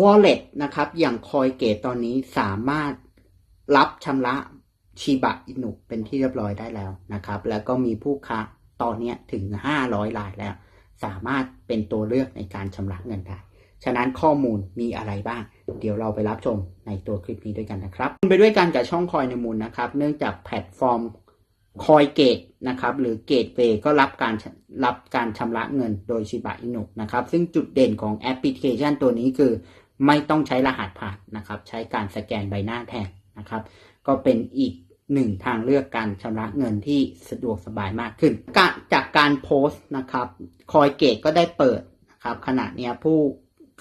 wallet นะครับ อย่างคอยเกตตอนนี้สามารถรับชำระชิบะอินุเป็นที่เรียบร้อยได้แล้วนะครับ แล้วก็มีผู้ค้าตอนนี้ถึง 500รายแล้ว สามารถเป็นตัวเลือกในการชำระเงินได้ ฉะนั้นข้อมูลมีอะไรบ้าง เดี๋ยวเราไปรับชมในตัวคลิปนี้ด้วยกันนะครับ ไปด้วยกันกับช่องคอยในมูลนะครับ เนื่องจากแพลตฟอร์มคอยเกตนะครับ หรือเกตเ a y ก็รับการรับการชำระเงินโดยชิบะอินุนะครับ ซึ่งจุดเด่นของแอปพลิเคชันตัวนี้คือ ไม่ต้องใช้รหัสผ่านนะครับ ใช้การสแกนใบหน้าแทนนะครับ ก็เป็นอีกหนึ่งทางเลือกการชำระเงินที่สะดวกสบายมากขึ้น จากการโพสต์นะครับคอยเกตก็ได้เปิดนะครับขณะเนี้ยผู้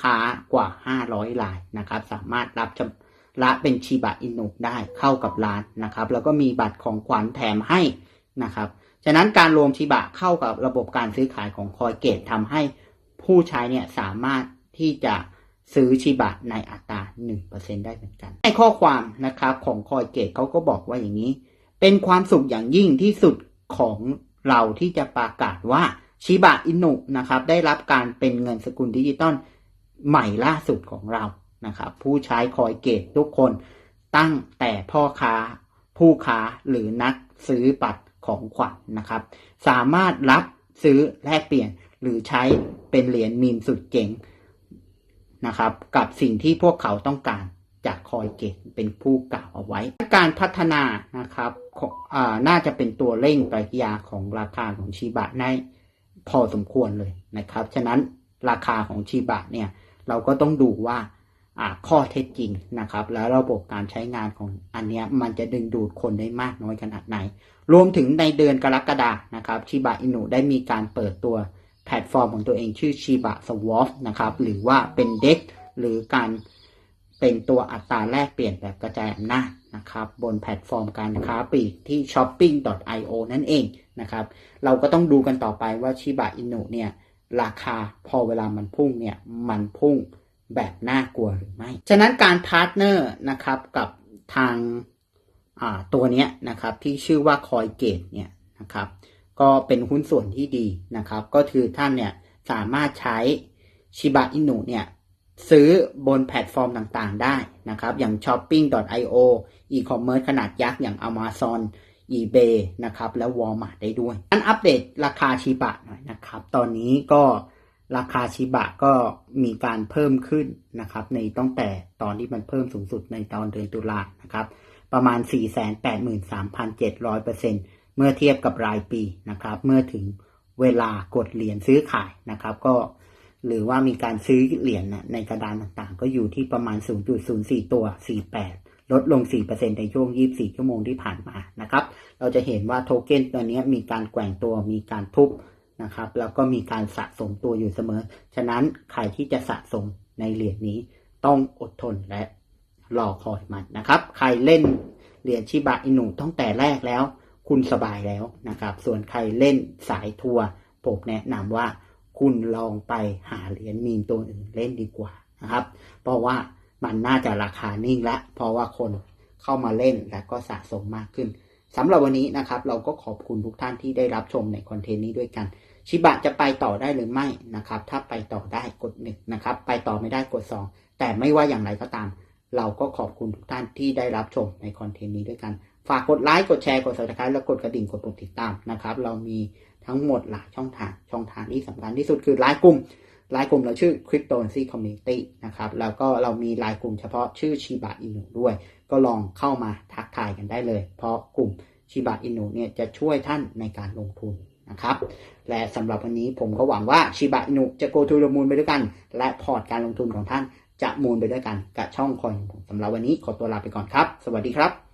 ค้ากว่า 500รายนะครับ สามารถรับชำระเป็นชิบะอินุได้เข้ากับร้านนะครับ แล้วก็มีบัตรของขวัญแถมให้นะครับ ฉะนั้นการรวมชิบะเข้ากับระบบการซื้อขายของคอยเกตทำให้ผู้ใช้เนี่ยสามารถที่จะ ซื้อชิบะในอัตรา 1%ได้เหมือนกัน ในข้อความนะครับของคอยเกตเขาก็บอกว่าอย่างนี้ เป็นความสุขอย่างยิ่งที่สุดของเราที่จะประกาศว่าชิบะอินุนะครับได้รับการเป็นเงินสกุลดิจิตอลใหม่ล่าสุดของเรานะครับผู้ใช้คอยเกตทุกคนตั้งแต่พ่อค้า ผู้ค้าหรือนักซื้อบัตรของขวัญนนะครับ สามารถรับซื้อแลกเปลี่ยนหรือใช้เป็นเหรียญมีมสุดเจ๋ง นะครับ กับสิ่งที่พวกเขาต้องการจากคอยเกตเป็นผู้กล่าวเอาไว้ การพัฒนานะครับน่าจะเป็นตัวเร่งปริยาของราคาของชีบะในพอสมควรเลยนะครับ ฉะนั้นราคาของชีบะเนี่ยเราก็ต้องดูว่าข้อเท็จจริงนะครับ แล้วระบบการใช้งานของอันนี้มันจะดึงดูดคนได้มากน้อยขนาดไหน รวมถึงในเดือนกรกฎานะครับ ชิบะอินุได้มีการเปิดตัว แพลตฟอร์มของตัวเองชื่อชิบะสวอฟนะครับ หรือว่าเป็นเด็กหรือการเป็นตัวอัตราแลกเปลี่ยนแบบกระจายอำนาจนะครับบนแพลตฟอร์มการค้าปลีกที่ shopping.io นั่นเองนะครับ เราก็ต้องดูกันต่อไปว่าชิบะอินุเนี่ย ราคาพอเวลามันพุ่งเนี่ย มันพุ่งแบบน่ากลัวหรือไม่ ฉะนั้นการพาร์ทเนอร์นะครับกับทางตัวนี้นะครับที่ชื่อว่าคอยเกตเนี่ยนะครับ ก็เป็นหุ้นส่วนที่ดีนะครับ ก็คือท่านเนี่ยสามารถใช้ชิบะอินุเนี่ยซื้อบนแพลตฟอร์มต่างๆได้นะครับ อย่าง shopping.io e-commerce ขนาดยักษ์อย่าง Amazon eBay นะครับ และ Walmart ได้ด้วยอันอัปเดตราคาชิบะหน่อยนะครับ ตอนนี้ก็ราคาชิบะก็มีการเพิ่มขึ้นนะครับ ในตั้งแต่ตอนที่มันเพิ่มสูงสุดในตอนเดือนตุลานะครับ ประมาณ 483,700%เเมื่อเทียบกับรายปีนะครับ เมื่อถึงเวลากดเหรียญซื้อขายนะครับ ก็หรือว่ามีการซื้อเหรียญในกระดานต่างๆ ก็อยู่ที่ประมาณ 0.04 ตัว 48 ลดลง 4%ในช่วง 24 ชั่วโมงที่ผ่านมานะครับ เราจะเห็นว่าโทเก้นตัวนี้มีการแกว่งตัวมีการทุบนะครับ แล้วก็มีการสะสมตัวอยู่เสมอ ฉะนั้นใครที่จะสะสมในเหรียญนี้ต้องอดทนและรอคอยมันนะครับ ใครเล่นเหรียญชิบะอินุตั้งแต่แรกแล้ว คุณสบายแล้วนะครับ ส่วนใครเล่นสายทัวร์ผมแนะนำว่าคุณลองไปหาเหรียญมีมตัวอื่นเล่นดีกว่านะครับ เพราะว่ามันน่าจะราคานิ่งละ เพราะว่าคนเข้ามาเล่นและก็สะสมมากขึ้นสำหรับวันนี้นะครับ เราก็ขอบคุณทุกท่านที่ได้รับชมในคอนเทนต์นี้ด้วยกัน ชิบะจะไปต่อได้หรือไม่นะครับ ถ้าไปต่อได้กดหนึ่งนะครับ ไปต่อไม่ได้กด 2 แต่ไม่ว่าอย่างไรก็ตาม เราก็ขอบคุณทุกท่านที่ได้รับชมในคอนเทนต์นี้ด้วยกัน ฝากกดไลค์ กดแชร์ กด subscribe แล้วกดกระดิ่ง กดปุ่มติดตามนะครับ เรามีทั้งหมดหลายช่องทาง ช่องทางที่สำคัญที่สุดคือไลน์กลุ่ม ไลน์กลุ่มเราชื่อ Cryptocurrency Community นะครับ แล้วก็เรามีไลน์กลุ่มเฉพาะชื่อชิบะอินุด้วย ก็ลองเข้ามาทักทายกันได้เลย เพราะกลุ่มชิบะอินุเนี่ยจะช่วยท่านในการลงทุนนะครับ และสำหรับวันนี้ผมก็หวังว่าชิบะอินุจะโกทูดมูลไปด้วยกัน และพอร์ตการลงทุนของท่านจะมูลไปด้วยกันกับช่องคอยของผมสำหรับวันนี้ขอตัวลาไปก่อนครับ สวัสดีครับ